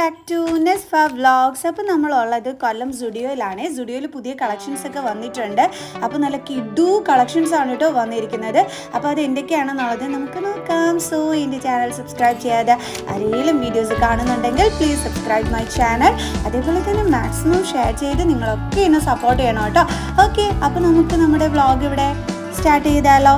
Back to നെസ്ഫ vlogs അപ്പോൾ നമ്മളുള്ളത് കൊല്ലം സുഡിയോയിലാണ് സുഡിയോയിൽ പുതിയ കളക്ഷൻസ് ഒക്കെ വന്നിട്ടുണ്ട്. അപ്പോൾ നല്ല കിഡു കളക്ഷൻസ് ആണ് കേട്ടോ വന്നിരിക്കുന്നത്. അപ്പോൾ അത് എന്തൊക്കെയാണെന്നുള്ളത് നമുക്ക് നോക്കാം. സോ എന്റെ ചാനൽ സബ്സ്ക്രൈബ് ചെയ്യാതെ ആരെങ്കിലും വീഡിയോസ് കാണുന്നുണ്ടെങ്കിൽ പ്ലീസ് സബ്സ്ക്രൈബ് മൈ ചാനൽ അതേപോലെ തന്നെ മാക്സിമം ഷെയർ ചെയ്ത് നിങ്ങളൊക്കെ എന്നെ സപ്പോർട്ട് ചെയ്യണം കേട്ടോ. ഓക്കെ അപ്പോൾ നമുക്ക് നമ്മുടെ വ്ളോഗ് ഇവിടെ സ്റ്റാർട്ട് ചെയ്താലോ?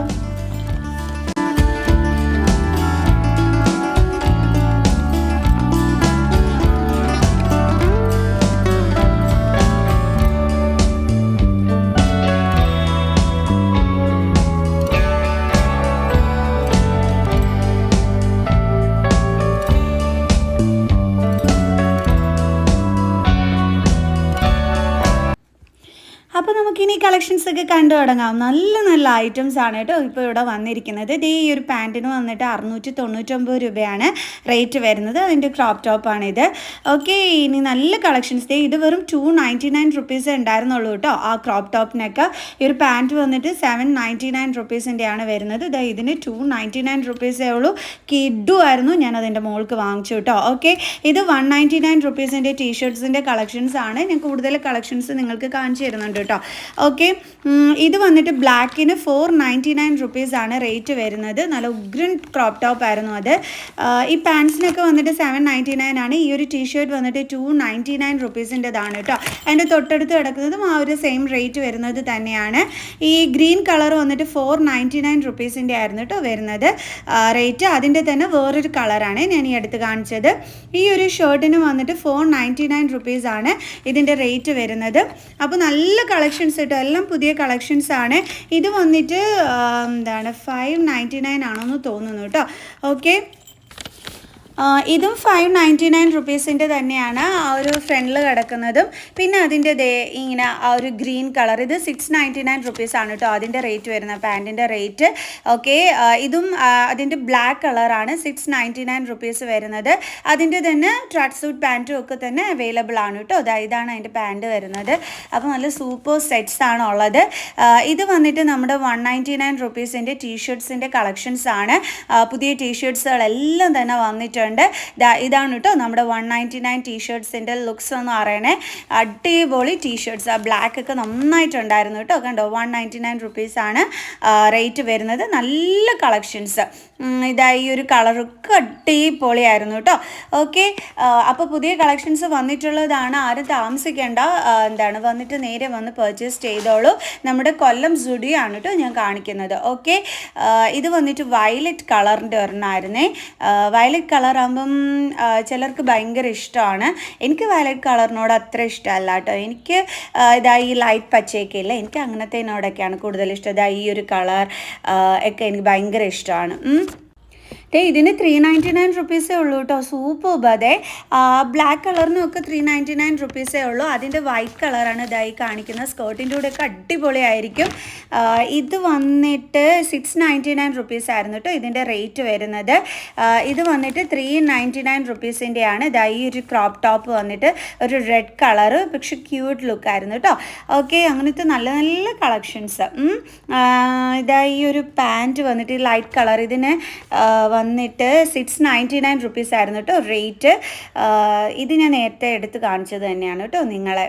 കളക്ഷൻസ് ഒക്കെ കണ്ടു തുടങ്ങാം. നല്ല നല്ല ഐറ്റംസ് ആണ് കേട്ടോ ഇപ്പോൾ ഇവിടെ വന്നിരിക്കുന്നത്. ദേ ഈ ഒരു പാന്റിന് വന്നിട്ട് അറുന്നൂറ്റി തൊണ്ണൂറ്റൊമ്പത് രൂപയാണ് റേറ്റ് വരുന്നത്. അതിന്റെ ക്രോപ്പ് ടോപ്പാണ് ഇത്. ഓക്കെ ഇനി നല്ല കളക്ഷൻസ് ദേ ഇത് വെറും ടു നയന്റി നയൻ റുപ്പീസ് ഉണ്ടായിരുന്നുള്ളൂ കേട്ടോ ആ ക്രോപ്പ് ടോപ്പിനൊക്കെ ഈ ഒരു പാന്റ് വന്നിട്ട് സെവൻ നയന്റി നയൻ റുപ്പീസിന്റെയാണ് വരുന്നത്. ഇതാ ഇതിന് ടു നയന്റി നയൻ റുപ്പീസേ ഉള്ളൂ. കിഡു ആയിരുന്നു. ഞാൻ അതിന്റെ മോൾക്ക് വാങ്ങിച്ചു കേട്ടോ. ഓക്കെ ഇത് വൺ നയന്റി നയൻ റുപ്പീസിന്റെ ടീഷർട്ട്സിന്റെ കളക്ഷൻസ് ആണ്. ഞാൻ കൂടുതൽ കളക്ഷൻസ് നിങ്ങൾക്ക് കാണിച്ചു തരുന്നുണ്ട് കേട്ടോ. ഓക്കെ ഇത് വന്നിട്ട് ബ്ലാക്കിന് ഫോർ നയന്റി നയൻ റുപ്പീസ് ആണ് റേറ്റ് വരുന്നത്. നല്ല ഉഗ്രൻ ക്രോപ്പ് ടോപ്പ് ആയിരുന്നു അത്. ഈ പാൻസിനൊക്കെ വന്നിട്ട് സെവൻ നയന്റി നയൻ ആണ്. ഈ ഒരു ടീഷർട്ട് വന്നിട്ട് ടു നയന്റി നയൻ റുപ്പീസിന്റെതാണ് കേട്ടോ അതിന്റെ തൊട്ടടുത്ത് കിടക്കുന്നതും ആ ഒരു സെയിം റേറ്റ് വരുന്നത് തന്നെയാണ്. ഈ ഗ്രീൻ കളർ വന്നിട്ട് ഫോർ നയന്റി നയൻ റുപ്പീസിന്റെ ആയിരുന്നു കേട്ടോ വരുന്നത്. റേറ്റ് അതിന്റെ തന്നെ വേറൊരു കളറാണ് ഞാൻ ഈ അടുത്ത് കാണിച്ചത്. ഈ ഒരു ഷർട്ടിന് വന്നിട്ട് ഫോർ നയന്റി നയൻ റുപ്പീസാണ് ഇതിന്റെ റേറ്റ് വരുന്നത്. അപ്പോൾ നല്ല കളക്ഷൻസ് കേട്ടോ എല്ലാം പുതിയ കളക്ഷൻസ് ആണ്. ഇത് വന്നിട്ട് എന്താണ് ഫൈവ് നയന്റി നയൻ ആണെന്ന് തോന്നുന്നു കേട്ടോ. ഓക്കെ ഇതും ഫൈവ് നയന്റി നയൻ റുപ്പീസിന്റെ തന്നെയാണ് ആ ഒരു ഫ്രണ്ടിൽ കിടക്കുന്നതും. പിന്നെ അതിന്റെ ദേ ഇങ്ങനെ ആ ഒരു ഗ്രീൻ കളർ ഇത് സിക്സ് നയന്റി നയൻ റുപ്പീസ് ആണ് കേട്ടോ അതിന്റെ റേറ്റ് വരുന്നത് പാന്റിന്റെ റേറ്റ് ഓക്കെ ഇതും അതിന്റെ ബ്ലാക്ക് കളറാണ് സിക്സ് നയന്റി നയൻ റുപ്പീസ് വരുന്നത്. അതിന്റെ തന്നെ ട്രാക്ക് സൂട്ട് പാന്റും ഒക്കെ തന്നെ അവൈലബിൾ ആണ് കേട്ടോ ഇതാണ് അതിന്റെ പാന്റ് വരുന്നത്. അപ്പോൾ നല്ല സൂപ്പർ സെറ്റ്സ് ആണ് ഉള്ളത്. ഇത് വന്നിട്ട് നമ്മുടെ വൺ നയന്റി നയൻ റുപ്പീസിന്റെ ടീഷർട്ട്സിന്റെ കളക്ഷൻസ് ആണ്. പുതിയ പുതിയ ടീഷർട്ട്സുകളെല്ലാം തന്നെ വന്നിട്ടുണ്ട്. ദാ ഇതാണ് കേട്ടോ നമ്മുടെ വൺ നയന്റി നയൻ ടീഷർട്ട്സിന്റെ ലുക്സ് എന്ന് പറയണേ. അടിപൊളി ടീഷർട്ട്സ് ആ ബ്ലാക്ക് ഒക്കെ നന്നായിട്ടുണ്ടായിരുന്നു കേട്ടോ കണ്ടോ? വൺ നയന്റി നയൻ റുപ്പീസാണ് റേറ്റ് വരുന്നത്. നല്ല കളക്ഷൻസ് ഇതാ ഈ ഒരു കളറൊക്കെ അടിപൊളിയായിരുന്നു കേട്ടോ ഓക്കെ അപ്പോൾ പുതിയ കളക്ഷൻസ് വന്നിട്ടുള്ളതാണ്. ആരും താമസിക്കേണ്ട. എന്താണ്? വന്നിട്ട് നേരെ വന്ന് പർച്ചേസ് ചെയ്തോളൂ. നമ്മുടെ കൊല്ലം സുഡിയാണ് കേട്ടോ ഞാൻ കാണിക്കുന്നത്. ഓക്കെ ഇത് വന്നിട്ട് വയലറ്റ് കളറിന്റെ ഒരെണ്ണമായിരുന്നേ വയലറ്റ് കളർ ആ, ചിലർക്ക് ഭയങ്കര ഇഷ്ടമാണ്. എനിക്ക് വയലറ്റ് കളറിനോട് അത്ര ഇഷ്ടമല്ല കേട്ടോ. എനിക്ക് ഇതാ ഈ ലൈറ്റ് പച്ചയൊക്കെ ഇല്ല എനിക്ക് അങ്ങനത്തേനോടൊക്കെയാണ് കൂടുതൽ ഇഷ്ടം. ഇതാ ഈ ഒരു കളർ ഒക്കെ എനിക്ക് ഭയങ്കര ഇഷ്ടമാണ്. ദേ ഇതിന് ത്രീ നയന്റി നയൻ റുപ്പീസേ ഉള്ളൂ കേട്ടോ സൂപ്പർ അതെ. ബ്ലാക്ക് കളറിനൊക്കെ ത്രീ നയന്റി നയൻ റുപ്പീസേ ഉള്ളൂ. അതിന്റെ വൈറ്റ് കളറാണ് ഇതായി കാണിക്കുന്നത് സ്കേർട്ടിന്റെ കൂടെയൊക്കെ അടിപൊളിയായിരിക്കും. ഇത് വന്നിട്ട് സിക്സ് നയന്റി നയൻ റുപ്പീസ് ആയിരുന്നു കേട്ടോ ഇതിന്റെ റേറ്റ് വരുന്നത് ഇത് വന്നിട്ട് ത്രീ നയന്റി നയൻ റുപ്പീസിന്റെയാണ് ഇതാ ഈ ഒരു ക്രോപ്പ് ടോപ്പ് വന്നിട്ട് ഒരു റെഡ് കളറ് പക്ഷെ ക്യൂട്ട് ലുക്കായിരുന്നു കേട്ടോ ഓക്കെ അങ്ങനത്തെ നല്ല നല്ല കളക്ഷൻസ് ഇതാ ഈ ഒരു പാന്റ് വന്നിട്ട് ലൈറ്റ് കളർ ഇതിന് വന്നിട്ട് സിക്സ് നയന്റി നയൻ റുപ്പീസ് ആയിരുന്നു കേട്ടോ റേറ്റ് ഇത് ഞാൻ നേരത്തെ എടുത്ത് കാണിച്ചത് തന്നെയാണ് കേട്ടോ നിങ്ങളെ.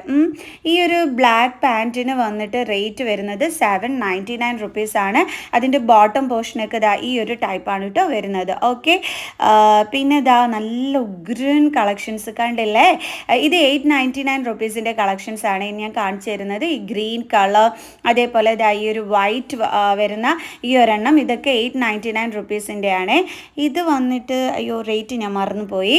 ഈ ഒരു ബ്ലാക്ക് പാന്റിന് വന്നിട്ട് റേറ്റ് വരുന്നത് സെവൻ നയന്റി നയൻ റുപ്പീസ് ആണ് അതിന്റെ ബോട്ടം പോർഷനൊക്കെ ഇതാ ഈ ഒരു ടൈപ്പാണ് കേട്ടോ വരുന്നത്. ഓക്കെ പിന്നെ ഇതാ നല്ല ഉഗ്രൻ കളക്ഷൻസ് കണ്ടില്ലേ? ഇത് എയ്റ്റ് നയന്റി നയൻ റുപ്പീസിന്റെ കളക്ഷൻസ് ആണ് ഞാൻ കാണിച്ചു തരുന്നത്. ഈ ഗ്രീൻ കളർ അതേപോലെ ഇതാ ഈ ഒരു വൈറ്റ് വരുന്ന ഈ ഒരെണ്ണം ഇതൊക്കെ എയ്റ്റ് നയന്റി നയൻ റുപ്പീസിന്റെ ആണ്. ഇത് വന്നിട്ട് അയ്യോ റേറ്റ് ഞാൻ മറന്നുപോയി.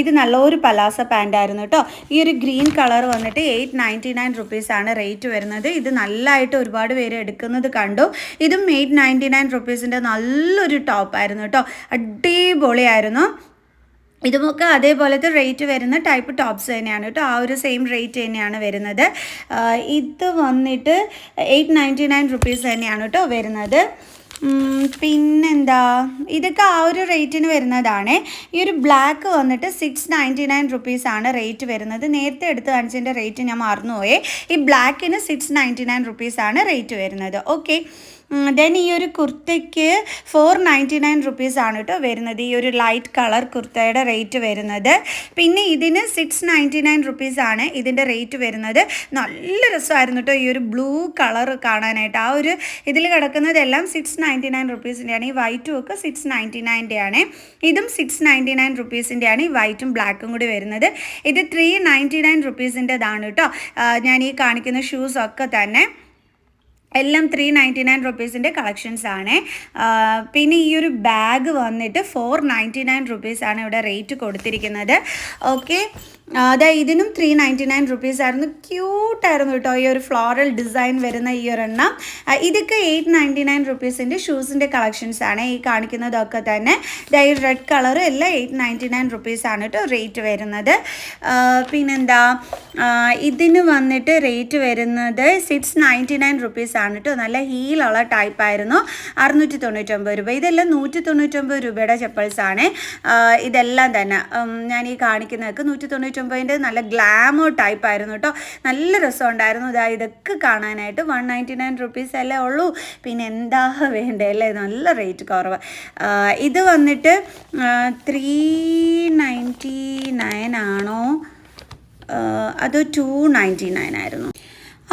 ഇത് നല്ലൊരു പലാസ പാന്റ് ആയിരുന്നു കേട്ടോ ഈ ഒരു ഗ്രീൻ കളർ വന്നിട്ട് എയ്റ്റ് നയന്റി നയൻ റുപ്പീസാണ് റേറ്റ് വരുന്നത്. ഇത് നല്ലതായിട്ട് ഒരുപാട് പേര് എടുക്കുന്നത് കണ്ടു. ഇതും എയ്റ്റ് നയന്റി നയൻ റുപ്പീസിന്റെ നല്ലൊരു ടോപ്പായിരുന്നു കേട്ടോ അടിപൊളിയായിരുന്നു. ഇതുമൊക്കെ അതേപോലത്തെ റേറ്റ് വരുന്ന ടൈപ്പ് ടോപ്സ് തന്നെയാണ് കേട്ടോ ആ ഒരു സെയിം റേറ്റ് തന്നെയാണ് വരുന്നത്. ഇത് വന്നിട്ട് എയ്റ്റ് നയന്റി നയൻ റുപ്പീസ് തന്നെയാണ് കേട്ടോ വരുന്നത്. പിന്നെന്താ? ഇതൊക്കെ ആ ഒരു റേറ്റിന് വരുന്നതാണ്. ഈ ഒരു ബ്ലാക്ക് വന്നിട്ട് സിക്സ് നയന്റി നയൻ റുപ്പീസാണ് റേറ്റ് വരുന്നത്. നേരത്തെ എടുത്ത് കാണിച്ചതിന്റെ റേറ്റ് ഞാൻ മറന്നുപോയേ. ഈ ബ്ലാക്കിന് സിക്സ് നയന്റി നയൻ റുപ്പീസാണ് റേറ്റ് വരുന്നത്. ഓക്കെ ദെൻ ഈ ഒരു കുർത്തയ്ക്ക് ഫോർ നയന്റി നയൻ റുപ്പീസ് ആണ് കേട്ടോ വരുന്നത്. ഈ ഒരു ലൈറ്റ് കളർ കുർത്തയുടെ റേറ്റ് വരുന്നത്. പിന്നെ ഇതിന് സിക്സ് നയന്റി നയൻ റുപ്പീസ് ആണ് ഇതിന്റെ റേറ്റ് വരുന്നത്. നല്ല രസമായിരുന്നു കേട്ടോ ഈ ഒരു ബ്ലൂ കളർ കാണാനായിട്ട്. ആ ഒരു ഇതിൽ കിടക്കുന്നതെല്ലാം സിക്സ് നയന്റി നയൻ റുപ്പീസിന്റെയാണ് ഈ വൈറ്റും ഒക്കെ സിക്സ് നയന്റി നയന്റെ ആണ് ഇതും സിക്സ് നയന്റി നയൻ റുപ്പീസിന്റെയാണ് ഈ വൈറ്റും ബ്ലാക്കും കൂടി വരുന്നത്. ഇത് ത്രീ നയന്റി നയൻ റുപ്പീസിന്റെതാണ് കേട്ടോ ഞാൻ ഈ കാണിക്കുന്ന ഷൂസൊക്കെ തന്നെ. എല്ലാം ത്രീ നയന്റി നയൻ റുപ്പീസിന്റെ കളക്ഷൻസ് ആണ്. പിന്നെ ഈ ഒരു ബാഗ് വന്നിട്ട് ഫോർ നയന്റി നയൻ റുപ്പീസാണ് ഇവിടെ റേറ്റ് കൊടുത്തിരിക്കുന്നത്. ഓക്കെ അതെ ഇതിനും ത്രീ നയന്റി നയൻ റുപ്പീസ് ആയിരുന്നു ക്യൂട്ടായിരുന്നു കേട്ടോ ഈ ഒരു ഫ്ലോറൽ ഡിസൈൻ വരുന്ന ഈ ഒരെണ്ണം എണ്ണം. ഇതൊക്കെ എയ്റ്റ് നയന്റി നയൻ റുപ്പീസിന്റെ ഷൂസിന്റെ കളക്ഷൻസ് ആണ്. ഈ കാണിക്കുന്നതൊക്കെ തന്നെ ഈ റെഡ് കളർ എല്ലാം എയ്റ്റ് നയന്റി നയൻ റുപ്പീസ് ആണ് കേട്ടോ റേറ്റ് വരുന്നത്. പിന്നെന്താ? ഇതിന് വന്നിട്ട് റേറ്റ് വരുന്നത് സിക്സ് നയന്റി നയൻ റുപ്പീസ് ആണ് കേട്ടോ. നല്ല ഹീലുള്ള ടൈപ്പ് ആയിരുന്നു. അറുന്നൂറ്റി തൊണ്ണൂറ്റൊമ്പത് രൂപ. ഇതെല്ലാം നൂറ്റി തൊണ്ണൂറ്റൊമ്പത് രൂപയുടെ ചെപ്പൽസ് ആണ്. ഇതെല്ലാം തന്നെ. ഞാൻ ഈ കാണിക്കുന്നതൊക്കെ നൂറ്റി തൊണ്ണൂറ്റൊമ്പതിന്റെ നല്ല ഗ്ലാമർ ടൈപ്പ് ആയിരുന്നു കേട്ടോ നല്ല രസം ഉണ്ടായിരുന്നു ഇതാ ഇതൊക്കെ കാണാനായിട്ട് വൺ നയന്റി നയൻ റുപ്പീസ് അല്ലേ ഉള്ളൂ. പിന്നെ എന്താ വേണ്ടേ അല്ലേ? നല്ല റേറ്റ് കുറവ്. ഇത് വന്നിട്ട് ത്രീ നയന്റി നയൻ ആണോ? അത് ടു നയന്റി നയൻ ആയിരുന്നു?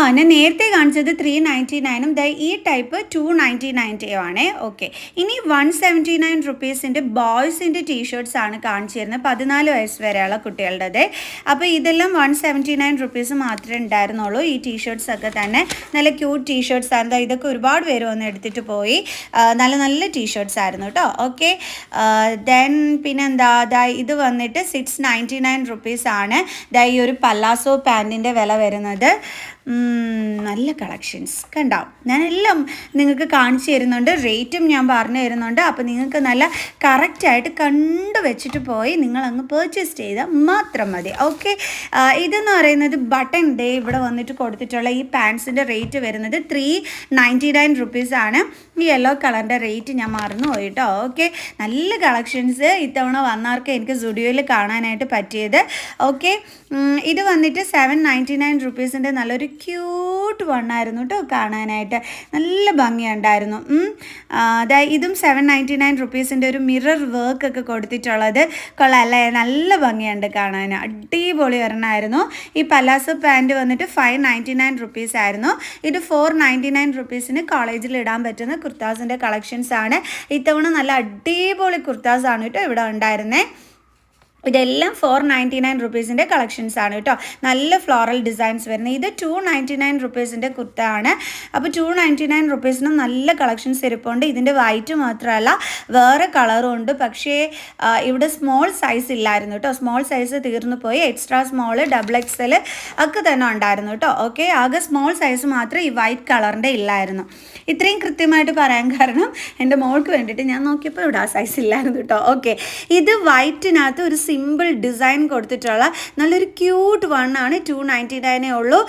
ആ ഞാൻ നേരത്തെ കാണിച്ചത് ത്രീ നയന്റി നയനും ദ ഈ ടൈപ്പ് ടു നയന്റി നയന്റിയും ആണ് ഓക്കെ ഇനി വൺ സെവന്റി നയൻ റുപ്പീസിന്റെ ബോയ്സിന്റെ ടീഷർട്സ് ആണ് കാണിച്ചു തരുന്നത്. പതിനാല് വയസ്സ് വരെയുള്ള കുട്ടികളുടേത് അപ്പോൾ ഇതെല്ലാം വൺ സെവന്റി നയൻ റുപ്പീസ് മാത്രമേ ഉണ്ടായിരുന്നുള്ളൂ. ഈ ടീഷർട്സ് ഒക്കെ തന്നെ നല്ല ക്യൂട്ട് ടീഷർട്സ് ആണ്. ഇതൊക്കെ ഒരുപാട് പേര് വന്ന് എടുത്തിട്ട് പോയി. നല്ല നല്ല ടീഷർട്സ് ആയിരുന്നു കേട്ടോ ഓക്കെ ദെൻ പിന്നെന്താ? ഇത് വന്നിട്ട് സിക്സ് നയന്റി നയൻ റുപ്പീസ് ആണ് ദാ ഈ ഒരു പല്ലാസോ പാന്റിന്റെ വില വരുന്നത്. നല്ല കളക്ഷൻസ് കണ്ടോ? ഞാൻ എല്ലാം നിങ്ങൾക്ക് കാണിച്ചു തരുന്നുണ്ട് റേറ്റും ഞാൻ പറഞ്ഞു തരുന്നുണ്ട്. അപ്പോൾ നിങ്ങൾക്ക് നല്ല കറക്റ്റായിട്ട് കണ്ടു വെച്ചിട്ട് പോയി നിങ്ങൾ അങ്ങ് പർച്ചേസ് ചെയ്താൽ മാത്രം മതി. ഓക്കെ ഇതെന്ന് പറയുന്നത് ബട്ടൺ ഡേ ഇവിടെ വന്നിട്ട് കൊടുത്തിട്ടുള്ള ഈ പാൻസിന്റെ റേറ്റ് വരുന്നത് ത്രീ നയന്റി നയൻ റുപ്പീസാണ് ഈ യെല്ലോ കളറിന്റെ റേറ്റ് ഞാൻ മറന്നു പോയി കേട്ടോ ഓക്കെ നല്ല കളക്ഷൻസ് ഇത്തവണ വന്നവർക്ക് എനിക്ക് സ്റ്റുഡിയോയിൽ കാണാനായിട്ട് പറ്റിയത്. ഓക്കെ ഇത് വന്നിട്ട് സെവൻ നയന്റി നയൻ റുപ്പീസിന്റെ നല്ലൊരു ക്യൂട്ട് വണ്ണായിരുന്നു കേട്ടോ കാണാനായിട്ട്. നല്ല ഭംഗിയുണ്ടായിരുന്നു. അതായത് ഇതും സെവൻ നയന്റി നയൻ റുപ്പീസിന്റെ ഒരു മിറർ വർക്ക് ഒക്കെ കൊടുത്തിട്ടുള്ളത് കൊള്ളാം അല്ലേ? നല്ല ഭംഗിയുണ്ട് കാണാൻ. അടിപൊളി ഒരെണ്ണമായിരുന്നു ഈ പലാസോ പാന്റ് വന്നിട്ട് ഫൈവ് നയന്റി നയൻ റുപ്പീസ് ആയിരുന്നു. ഇത് ഫോർ നയന്റി നയൻ റുപ്പീസിന് കോളേജിൽ ഇടാൻ പറ്റുന്ന കുർത്താസിന്റെ കളക്ഷൻസ് ആണ്. ഇത്തവണ നല്ല അടിപൊളി കുർത്താസാണ് കേട്ടോ ഇവിടെ ഉണ്ടായിരുന്നേ. ഇതെല്ലാം ഫോർ നയന്റി നയൻ റുപ്പീസിന്റെ കളക്ഷൻസ് ആണ് കേട്ടോ. നല്ല ഫ്ലോറൽ ഡിസൈൻസ് വരുന്നത്. ഇത് ടു നയന്റി നയൻ റുപ്പീസിന്റെ കുർത്ത ആണ് അപ്പോൾ ടു നയന്റി നയൻ റുപ്പീസിനും നല്ല കളക്ഷൻസ് ഇരിപ്പുണ്ട്. ഇതിന്റെ വൈറ്റ് മാത്രമല്ല വേറെ കളറും ഉണ്ട്. പക്ഷേ ഇവിടെ സ്മോൾ സൈസ് ഇല്ലായിരുന്നു കേട്ടോ. സ്മോൾ സൈസ് തീർന്നു പോയി. എക്സ്ട്രാ സ്മോൾ ഡബിൾ എക്സൽ ഒക്കെ തന്നെ ഉണ്ടായിരുന്നു കേട്ടോ. ഓക്കെ ആകെ സ്മോൾ സൈസ് മാത്രം ഈ വൈറ്റ് കളറിന്റെ ഇല്ലായിരുന്നു. ഇത്രയും കൃത്യമായിട്ട് പറയാൻ കാരണം എന്റെ മോൾക്ക് വേണ്ടിയിട്ട് ഞാൻ നോക്കിയപ്പോൾ ഇവിടെ ആ സൈസ് ഇല്ലായിരുന്നു കേട്ടോ. ഓക്കെ ഇത് വൈറ്റിനകത്ത് ഒരു സിമ്പിൾ ഡിസൈൻ കൊടുത്തിട്ടുള്ള നല്ലൊരു ക്യൂട്ട് വൺ ആണ് ടു നയന്റി നയനേ ഉള്ളൂ.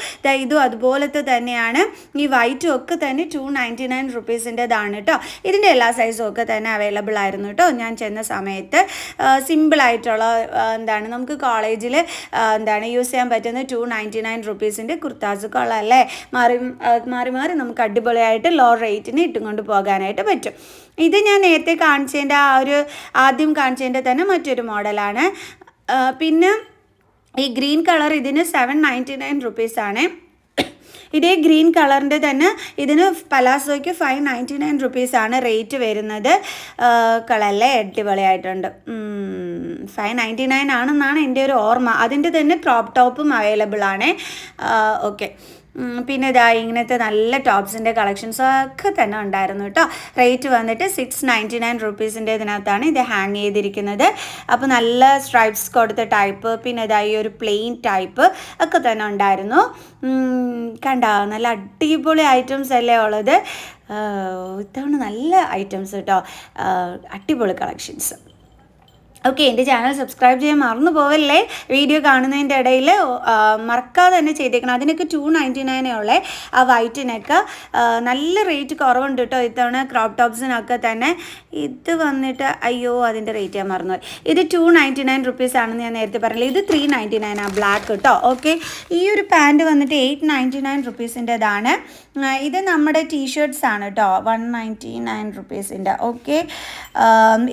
ഇതും അതുപോലത്തെ തന്നെയാണ്. ഈ വൈറ്റും ഒക്കെ തന്നെ ടു നയന്റി നയൻ റുപ്പീസിന്റെതാണ് കേട്ടോ ഇതിന്റെ എല്ലാ സൈസും ഒക്കെ തന്നെ അവൈലബിൾ ആയിരുന്നു കേട്ടോ ഞാൻ ചെന്ന സമയത്ത് സിമ്പിളായിട്ടുള്ള എന്താണ് നമുക്ക് കോളേജിൽ എന്താണ് യൂസ് ചെയ്യാൻ പറ്റുന്ന ടു നയന്റി നയൻ റുപ്പീസിന്റെ കുർത്താസ് മാറി മാറി മാറി നമുക്ക് അടിപൊളിയായിട്ട് ലോ റേറ്റിന് ഇട്ടും കൊണ്ട് പോകാനായിട്ട് പറ്റും. ഇത് ഞാൻ നേരത്തെ കാണിച്ചതിന്റെ ആ ഒരു ആദ്യം കാണിച്ചതിന്റെ തന്നെ മറ്റൊരു മോഡലാണ്. പിന്നെ ഈ ഗ്രീൻ കളർ ഇതിന് സെവൻ നയന്റി നയൻ റുപ്പീസാണ്. ഇതേ ഗ്രീൻ കളറിന്റെ തന്നെ ഇതിന് പലാസോയ്ക്ക് ഫൈവ് നയന്റി നയൻ റുപ്പീസാണ് റേറ്റ് വരുന്നത്. കളറിലെ അടിപൊളിയായിട്ടുണ്ട്. ഫൈവ് നയന്റി നയൻ ആണെന്നാണ് എന്റെ ഒരു ഓർമ്മ. അതിന്റെ തന്നെ ക്രോപ്പ് ടോപ്പും അവൈലബിൾ ആണ് ഓക്കെ. പിന്നെ ഇതാ ഇങ്ങനത്തെ നല്ല ടോപ്സിന്റെ കളക്ഷൻസ് ഒക്കെ തന്നെ ഉണ്ടായിരുന്നു കേട്ടോ. റേറ്റ് വന്നിട്ട് സിക്സ് നയന്റി നയൻ റുപ്പീസിന്റെ ഇതിനകത്താണ് ഇത് ഹാങ് ചെയ്തിരിക്കുന്നത്. അപ്പോൾ നല്ല സ്ട്രൈപ്സ് കൊടുത്ത ടൈപ്പ് പിന്നെ ഇതാ ഈ ഒരു പ്ലെയിൻ ടൈപ്പ് ഒക്കെ തന്നെ ഉണ്ടായിരുന്നു. കണ്ട നല്ല അടിപൊളി ഐറ്റംസ് അല്ലേ ഉള്ളത്? ഇത്തവണ നല്ല ഐറ്റംസ് കേട്ടോ. അടിപൊളി കളക്ഷൻസ് ഓക്കെ എന്റെ ചാനൽ സബ്സ്ക്രൈബ് ചെയ്യാൻ മറന്നു പോവല്ലേ? വീഡിയോ കാണുന്നതിന്റെ ഇടയിൽ മറക്കാതെ തന്നെ ചെയ്തേക്കണം. അതിനൊക്കെ ടു നയന്റി നയനേ ഉള്ളേ. ആ വൈറ്റിനൊക്കെ നല്ല റേറ്റ് കുറവുണ്ട് കേട്ടോ ഇത്തവണ ക്രോപ്പ് ടോപ്സിനൊക്കെ തന്നെ. ഇത് വന്നിട്ട് അയ്യോ അതിന്റെ റേറ്റ് ഞാൻ മറന്നുപോയി. ഇത് ടു നയന്റി നയൻ റുപ്പീസ് ആണെന്ന് ഞാൻ നേരത്തെ പറഞ്ഞില്ല? ഇത് ത്രീ നയന്റി നയൻ ആ ബ്ലാക്ക് കേട്ടോ ഓക്കെ ഈ ഒരു പാന്റ് വന്നിട്ട് എയ്റ്റ് നയന്റി നയൻ റുപ്പീസിന്റെതാണ് ഇത് നമ്മുടെ ടീഷർട്ട്സ് ആണ് കേട്ടോ വൺ നയന്റി നയൻ റുപ്പീസിന്റെ ഓക്കെ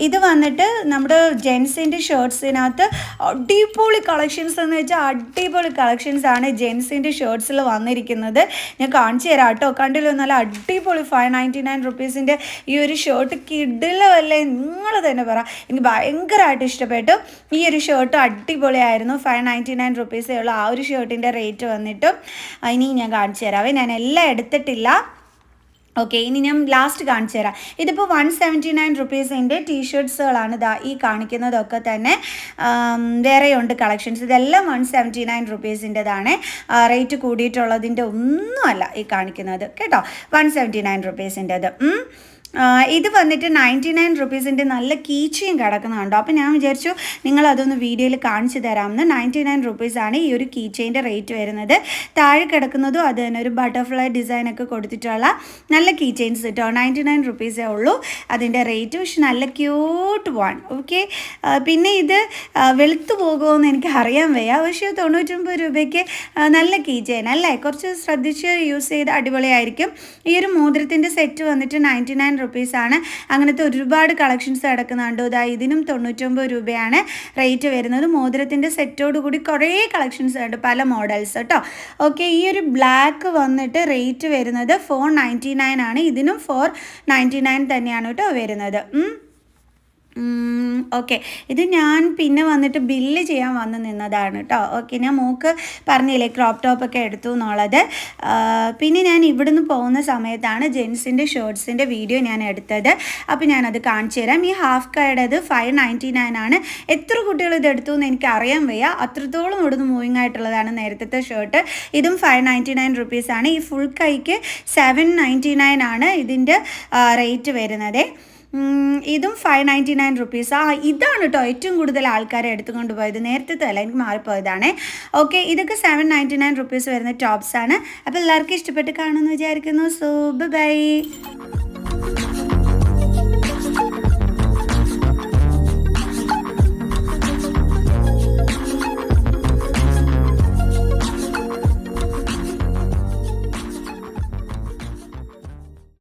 ഇത് വന്നിട്ട് നമ്മുടെ ജെൻസിന്റെ ഷർട്ട്സിനകത്ത് അടിപൊളി കളക്ഷൻസ് എന്ന് വെച്ചാൽ അടിപൊളി കളക്ഷൻസ് ആണ് ജെൻസിന്റെ ഷർട്ട്സിൽ വന്നിരിക്കുന്നത്. ഞാൻ കാണിച്ചു തരാം കേട്ടോ. കണ്ടില്ലോ? നല്ല അടിപൊളി ഫൈവ് നയന്റി നയൻ റുപ്പീസിന്റെ ഈ ഒരു ഷർട്ട് കിടിലല്ലേ നിങ്ങൾ തന്നെ പറ. എനിക്ക് ഭയങ്കരമായിട്ട് ഇഷ്ടപ്പെട്ടു. ഈ ഒരു ഷർട്ട് അടിപൊളിയായിരുന്നു. ഫൈവ് നയന്റി നയൻ റുപ്പീസേ ഉള്ളൂ ആ ഒരു ഷർട്ടിന്റെ റേറ്റ് വന്നിട്ടും. ഇനിയും ഇനി ഞാൻ കാണിച്ചു തരാവേ ഞാൻ എല്ലാം എടുത്തിട്ടില്ല. ഓക്കെ ഇനി ഞാൻ ലാസ്റ്റ് കാണിച്ചു തരാം. ഇതിപ്പോൾ വൺ സെവന്റി നയൻ റുപ്പീസിന്റെ ടീഷർട്ട്സുകളാണ് ഇതാ ഈ കാണിക്കുന്നതൊക്കെ തന്നെ വേറെയുണ്ട് കളക്ഷൻസ് ഇതെല്ലാം വൺ സെവന്റി നയൻ റുപ്പീസിന്റെതാണ് റേറ്റ് കൂടിയിട്ടുള്ളതിന്റെ ഒന്നുമല്ല ഈ കാണിക്കുന്നത്. കേട്ടോ? വൺ സെവന്റി നയൻ റുപ്പീസിന്റെത് ഇത് വന്നിട്ട് നയന്റി നയൻ റുപ്പീസിന്റെ നല്ല കീച്ചയും കിടക്കുന്നുണ്ടോ? അപ്പോൾ ഞാൻ വിചാരിച്ചു നിങ്ങൾ അതൊന്ന് വീഡിയോയിൽ കാണിച്ചു തരാമെന്ന്. നയന്റി നയൻ റുപ്പീസാണ് ഈ ഒരു കീച്ചയിന്റെ റേറ്റ് വരുന്നത്. താഴെ കിടക്കുന്നതും അത് തന്നെ ഒരു ബട്ടർഫ്ലൈ ഡിസൈനൊക്കെ കൊടുത്തിട്ടുള്ള നല്ല കീച്ചെയിൻസ് കിട്ടും നയന്റി നയൻ റുപ്പീസേ ഉള്ളൂ അതിന്റെ റേറ്റ് പക്ഷെ നല്ല ക്യൂട്ട് വൺ ഓക്കെ പിന്നെ ഇത് വെളുത്തു പോകുമെന്ന് എനിക്ക് അറിയാൻ വയ്യ. പക്ഷേ തൊണ്ണൂറ്റൊമ്പത് രൂപയ്ക്ക് നല്ല കീച്ചെയിൻ അല്ലേ? കുറച്ച് ശ്രദ്ധിച്ച് യൂസ് ചെയ്ത് അടിപൊളിയായിരിക്കും. ഈ ഒരു മോതിരത്തിന്റെ സെറ്റ് വന്നിട്ട് നയന്റി നയൻ റുപ്പീസാണ്. അങ്ങനത്തെ ഒരുപാട് കളക്ഷൻസ് കിടക്കുന്നുണ്ട് ഇതാ ഇതിനും തൊണ്ണൂറ്റൊമ്പത് രൂപയാണ് റേറ്റ് വരുന്നത്. മോതിരത്തിന്റെ സെറ്റോട് കൂടി കുറേ കളക്ഷൻസ് ഉണ്ട്. പല മോഡൽസ് കേട്ടോ. ഓക്കെ ഈ ഒരു ബ്ലാക്ക് വന്നിട്ട് റേറ്റ് വരുന്നത് ഫോർ നയന്റി നയൻ ആണ്. ഇതിനും ഫോർ നയന്റി നയൻ തന്നെയാണ് കേട്ടോ വരുന്നത്. ഓക്കെ ഇത് ഞാൻ പിന്നെ വന്നിട്ട് ബില്ല് ചെയ്യാൻ വന്ന് നിന്നതാണ് കേട്ടോ ഓക്കെ ഞാൻ മൂക്ക് പറഞ്ഞില്ലേ ക്രോപ്പ് ടോപ്പൊക്കെ എടുത്തു എന്നുള്ളത്. പിന്നെ ഞാൻ ഇവിടുന്ന് പോകുന്ന സമയത്താണ് ജെൻസിന്റെ ഷർട്ട്സിന്റെ വീഡിയോ ഞാൻ എടുത്തത്. അപ്പോൾ ഞാനത് കാണിച്ചു തരാം. ഈ ഹാഫ് കൈഡത് ഫൈവ് നയന്റി നയൻ ആണ്. എത്ര കുട്ടികൾ ഇത് എടുത്തു എന്ന് എനിക്ക് അറിയാൻ വയ്യ. അത്രത്തോളം ഇവിടുന്ന് മൂവിങ് ആയിട്ടുള്ളതാണ് നേരത്തെ ഷർട്ട് ഇതും ഫൈവ് നയന്റി നയൻ റുപ്പീസാണ് ഈ ഫുൾ കൈക്ക് സെവൻ നയന്റി നയൻ ആണ് ഇതിന്റെ റേറ്റ് വരുന്നത്. ഇതും ഫൈവ് നയന്റി നയൻ റുപ്പീസ് ആ ഇതാണ് കേട്ടോ ഏറ്റവും കൂടുതൽ ആൾക്കാരെ എടുത്തുകൊണ്ട് പോയത്. നേരത്തെ അല്ല എനിക്ക് മാറിപ്പോയതാണ്. ഓക്കെ ഇതൊക്കെ സെവൻ നയന്റി നയൻ റുപ്പീസ് വരുന്ന ടോപ്സ് ആണ്. അപ്പോൾ എല്ലാവർക്കും ഇഷ്ടപ്പെട്ട് കാണുമെന്ന് വിചാരിക്കുന്നു. So by